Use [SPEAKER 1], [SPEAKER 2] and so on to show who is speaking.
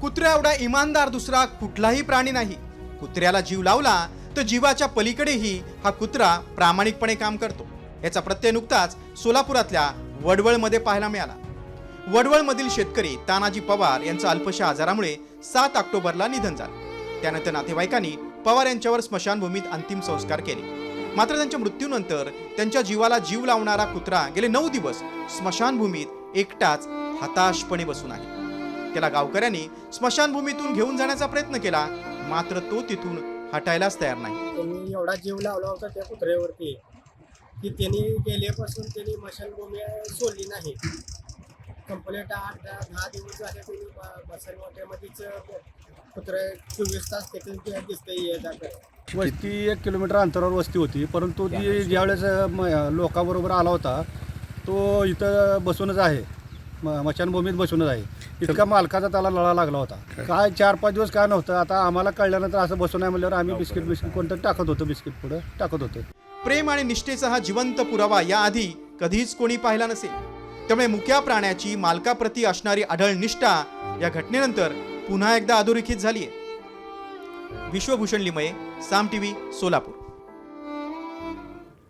[SPEAKER 1] कुत्र्या एवढा इमानदार दुसरा कुठलाही प्राणी नाही. कुत्र्याला जीव लावला तर जीवाच्या पलीकडेही हा कुत्रा प्रामाणिकपणे काम करतो. याचा प्रत्यय नुकताच सोलापुरातल्या वडवळमध्ये पाहायला मिळाला. वडवळमधील शेतकरी तानाजी पवार यांचं अल्पशा आजारामुळे सात ऑक्टोबरला निधन झालं. त्यानंतर नातेवाईकांनी पवार यांच्यावर स्मशानभूमीत अंतिम संस्कार केले. मात्र त्यांच्या मृत्यूनंतर त्यांच्या जीवाला जीव लावणारा कुत्रा गेले नऊ दिवस स्मशानभूमीत एकटाच हताशपणे बसून आहे. त्याला गावकऱ्यांनी स्मशानभूमीतून घेऊन जाण्याचा प्रयत्न केला. मात्र तो तिथून हटायलाच तयार नाही.
[SPEAKER 2] त्यांनी एवढा जीव लावला होता त्या कुत्र्यावरती की त्यांनी गेल्यापासून त्यांनी मशानभूमी सोडली नाही. कंप्लेंट आठ दहा दहा दिवस झाले त्यांनी ब- बसरवाट्यामध्येच कुत्रे चोवीस तास तिथे ते दिसते ये जातं
[SPEAKER 3] वस्ती एक किलोमीटर अंतरावर वस्ती होती परंतु ती ज्यावेळेस म- लोकांबरोबर आला होता तो इथं बसूनच आहे. म- मशानभूमीत बसूनच आहे. इतका मालकाचा त्याला लळा लागला होता. काय? चार पाच दिवस काय नव्हतं. आता आम्हाला कळल्यानंतर असं बसून आहे म्हणल्यावर आम्ही बिस्किट बिस्किट कोणतं टाकत होतो बिस्किट पुढं? टाकत होतो.
[SPEAKER 1] प्रेम आणि निष्ठेचा हा जिवंत पुरावा याआधी कधीच कोणी पाहिला नसेल. त्यामुळे मुक्या प्राण्याची मालकाप्रती असणारी अढळ निष्ठा या घटनेनंतर पुन्हा एकदा अधोरेखित झालीय. विश्वभूषण लिमये साम टीव्ही सोलापूर.